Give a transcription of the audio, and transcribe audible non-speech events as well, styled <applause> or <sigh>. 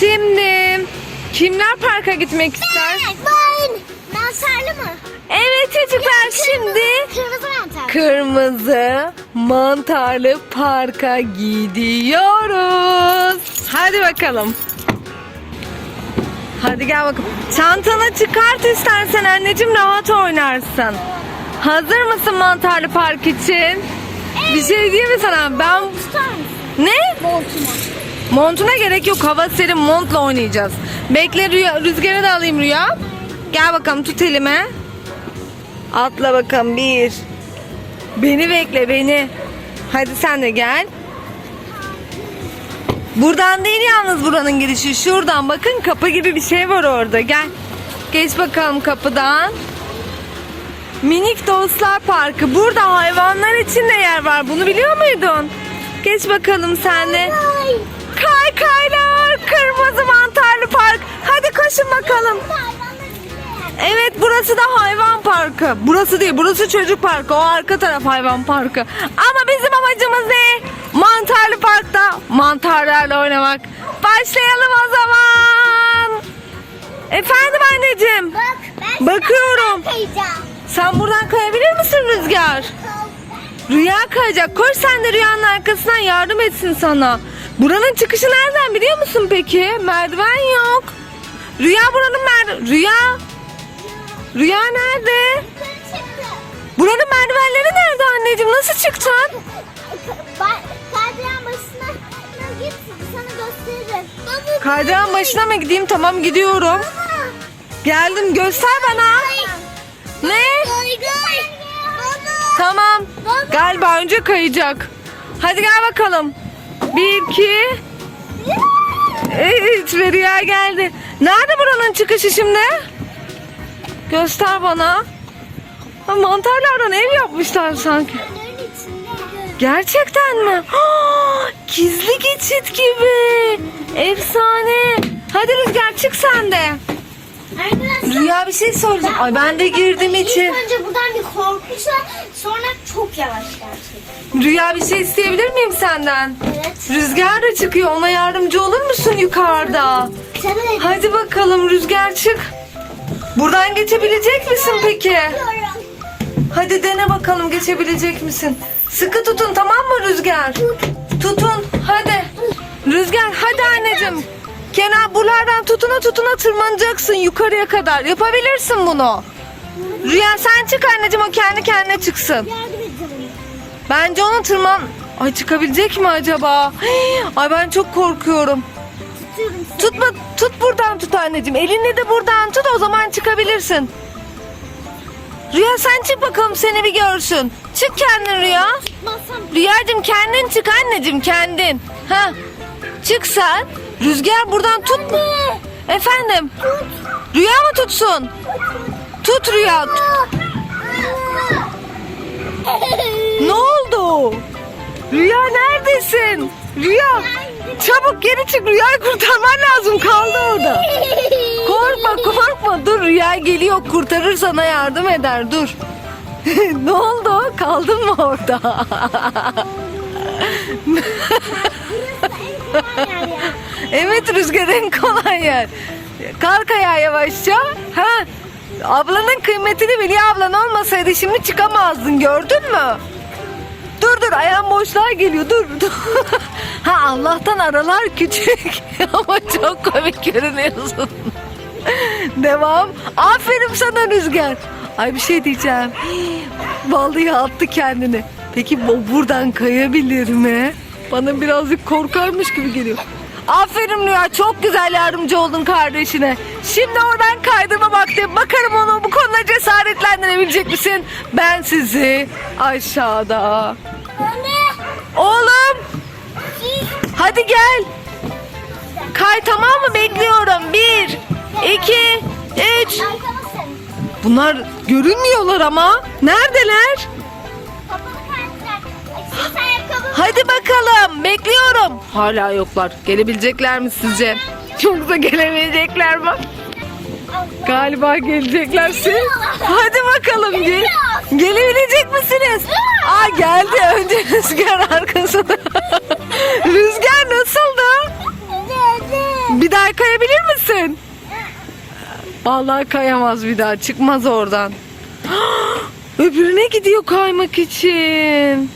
Şimdi kimler parka gitmek ister? Ben. Mantarlı mı? Evet çocuklar şimdi Kırmızı mantar. kırmızı mantarlı parka gidiyoruz. Hadi bakalım. Hadi gel bakalım. Çantanı çıkart istersen anneciğim rahat oynarsın. Hazır mısın mantarlı park için? Bir şey diyeyim mi sana? Ben ne? Voltuma. Montuna gerek yok. Hava serin montla oynayacağız. Bekle Rüya. Rüzgarı da alayım Rüya. Gel bakalım tut elime. Atla bakalım bir. Beni bekle beni. Hadi sen de gel. Buradan değil yalnız buranın girişi. Şuradan bakın kapı gibi bir şey var orada. Gel. Geç bakalım kapıdan. Minik Dostlar Parkı. Burada hayvanlar için de yer var. Bunu biliyor muydun? Geç bakalım sen de. Ay. Kay kaylar, kırmızı mantarlı park. Hadi koşun bakalım. Evet burası da hayvan parkı. Burası değil burası çocuk parkı. O arka taraf hayvan parkı. Ama bizim amacımız ne? Mantarlı parkta mantarlarla oynamak. Başlayalım o zaman. Efendim anneciğim. Bak ben Bakıyorum. Sen buradan kayabilir misin Rüzgar? Rüya kayacak. Koş sen de Rüyanın arkasından yardım etsin sana. Buranın çıkışı nereden biliyor musun peki? Merdiven yok. Rüya buranın merdiven... Rüya? Rüya nerede? Buranın merdivenleri nerede anneciğim? Nasıl çıktın? Kaydıran başına git sana gösteririm. Kaydıran başına mı gideyim? Tamam gidiyorum. Geldim göster bana. Ne? Tamam. Galiba önce kayacak. Hadi gel bakalım. Bir, iki... Evet ve Rüya geldi. Nerede buranın çıkışı şimdi? Göster bana. Ha, mantarlardan ev yapmışlar sanki. Gerçekten mi? Ha, gizli geçit gibi. Efsane. Hadi Rüzgar çık sen de. Arkadaşlar. Rüya bir şey soracağım. Ay ben de girdim içi. İlk önce buradan bir korkuşla sonra çok yavaş gerçekten. Rüya bir şey isteyebilir miyim senden? Evet. Rüzgar da çıkıyor. Ona yardımcı olur musun yukarıda? Tabii. Hadi bakalım Rüzgar çık. Buradan geçebilecek misin peki? Hadi dene bakalım geçebilecek misin? Sıkı tutun tamam mı Rüzgar? Tutun hadi. Rüzgar hadi anneciğim. Kenar buralardan tutuna tutuna tırmanacaksın yukarıya kadar. Yapabilirsin bunu. Rüya sen çık anneciğim o kendi kendine çıksın. Bence onu tırman... Ay çıkabilecek mi acaba? Hii, <gasps> Ay ben çok korkuyorum. Tutuyorum seni. Tutma, tut buradan tut anneciğim. Elini de buradan tut o zaman çıkabilirsin. Rüya sen çık bakalım seni bir görsün. Çık kendin Rüya. Masam. Rüyacığım kendin çık anneciğim kendin. Ha. Çık sen. Rüzgar buradan tut. Efendim. Rüya mı tutsun? Tut Rüya. Oldu? Rüya neredesin? Rüya. Çabuk geri çık. Rüyayı kurtarman lazım. Kaldı orada. Korkma korkma. Dur Rüya geliyor. Kurtarır sana yardım eder. Dur. <laughs> ne oldu? Kaldın mı orada? <laughs> Evet Rüzgar en kolay yer. Kalk ayağa yavaşça. Ha? Ablanın kıymetini bil. Ablan olmasaydı şimdi çıkamazdın. Gördün mü? Dur dur ayağım boşluğa geliyor. Dur. dur. <laughs> ha Allah'tan aralar küçük. <laughs> Ama çok komik görünüyorsun. <laughs> Devam. Aferin sana Rüzgar. Ay bir şey diyeceğim. <gasps> Vallahi attı kendini. Peki bu buradan kayabilir mi? Bana birazcık korkarmış gibi geliyor. Aferin Rüya çok güzel yardımcı oldun kardeşine. Şimdi oradan kaydırma vakti. Bakarım onu bu konuda cesaretlendirebilecek misin? Ben sizi aşağıda. Anne. Oğlum hadi gel. Kay tamam mı? Bekliyorum. Bir, iki, üç. Bunlar görünmüyorlar ama. Neredeler? Hadi bakalım. Bekliyorum. Hala yoklar. Gelebilecekler mi sizce? Yoksa gelemeyecekler mi? Galiba geleceklerse. Hadi bakalım. Gel gelebilecek misiniz? Aa geldi. Önce Rüzgar arkasında. <laughs> Rüzgar nasıldı? Bir daha kayabilir misin? Vallahi kayamaz bir daha. Çıkmaz oradan. <gasps> Öbürüne gidiyor kaymak için.